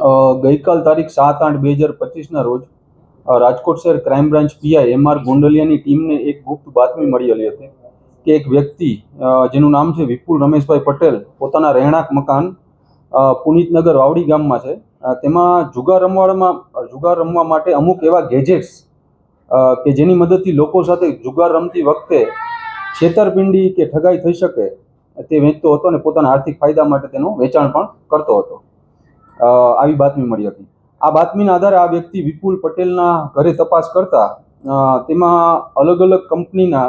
ગઈકાલ તારીખ સાત આઠ બે હજાર પચીસના રોજ રાજકોટ શહેર crime branch PI M R ગોંડલિયાની ટીમને એક ગુપ્ત બાતમી મળેલી હતી કે એક વ્યક્તિ જેનું નામ છે વિપુલ રમેશભાઈ પટેલ, પોતાના રહેણાંક મકાન પુનિતનગર વાવડી ગામમાં છે. તેમાં જુગાર રમવામાં જુગાર રમવા માટે અમુક એવા ગેજેટ્સ કે જેની મદદથી લોકો સાથે જુગાર રમતી વખતે છેતરપિંડી કે ઠગાઈ થઈ શકે તે વેચતો હતો અને પોતાના આર્થિક ફાયદા માટે તેનું વેચાણ પણ કરતો હતો. આવી બાતમી મળી હતી. આ બાતમીના આધારે આ વ્યક્તિ વિપુલ પટેલના ઘરે તપાસ કરતા તેમાં અલગ અલગ કંપનીના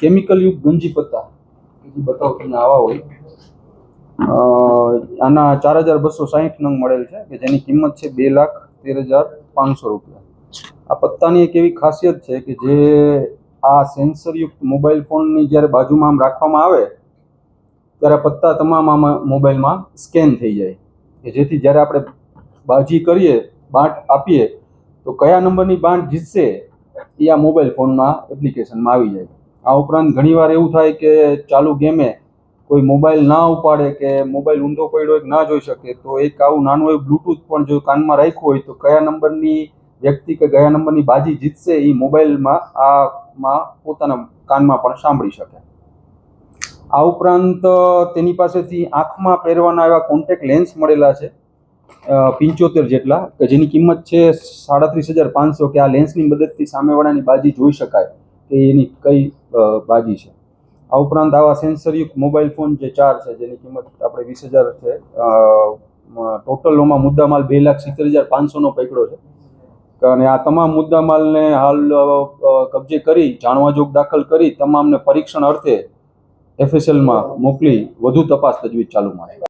કેમિકલયુક્ત ગંજી પત્તા. બીજી બતાવો તમને આવા હોય. આના ચાર હજાર બસો સાહીઠ નંગ મળેલ છે, કે જેની કિંમત છે બે લાખ તેર હજાર પાંચસો રૂપિયા. આ પત્તાની એક એવી ખાસિયત છે કે જે આ સેન્સરયુક્ત મોબાઈલ ફોનની જ્યારે બાજુમાં આમ રાખવામાં આવે, ત્યારે પત્તા તમામ આમાં મોબાઈલમાં સ્કેન થઈ જાય. કે જેથી જ્યારે આપણે બાજી કરીએ, બાંટ આપીએ, તો કયા નંબરની બાંટ જીતશે એ આ મોબાઈલ ફોનમાં એપ્લિકેશનમાં આવી જાય. આ ઉપરાંત ઘણીવાર એવું થાય કે ચાલુ ગેમે કોઈ મોબાઈલ ના ઉપાડે કે મોબાઈલ ઊંધો પડ્યો હોય ના જોઈ શકે, તો એક આવું નાનું એવું બ્લૂટૂથ પણ જો કાનમાં રાખ્યું હોય, તો કયા નંબરની વ્યક્તિ કે કયા નંબરની બાજી જીતશે એ મોબાઈલમાં, આમાં પોતાના કાનમાં પણ સાંભળી શકે. આ ઉપરાંત તેની પાસેથી આંખમાં પહેરવાના એવા કોન્ટેક્ટ લેન્સ મળેલા છે પિંચોતેર જેટલા, કે જેની કિંમત છે સાડત્રીસ હજાર પાંચસો, કે આ લેન્સની મદદથી સામેવાળાની બાજી જોઈ શકાય, કે એની કઈ બાજી છે. આ ઉપરાંત આવા સેન્સરયુક્ત મોબાઈલ ફોન જે ચાર છે, જેની કિંમત આપણે વીસ હજાર છે ટોટલોમાં મુદ્દામાલ બે લાખ સિત્તેર હજાર પાંચસોનો પકડ્યો છે. અને આ તમામ મુદ્દામાલને હાલ કબજે કરી, જાણવા જોગ દાખલ કરી, તમામને પરીક્ષણ અર્થે એફએસએલમાં મોકલી વધુ તપાસ તજવીજ ચાલુમાં છે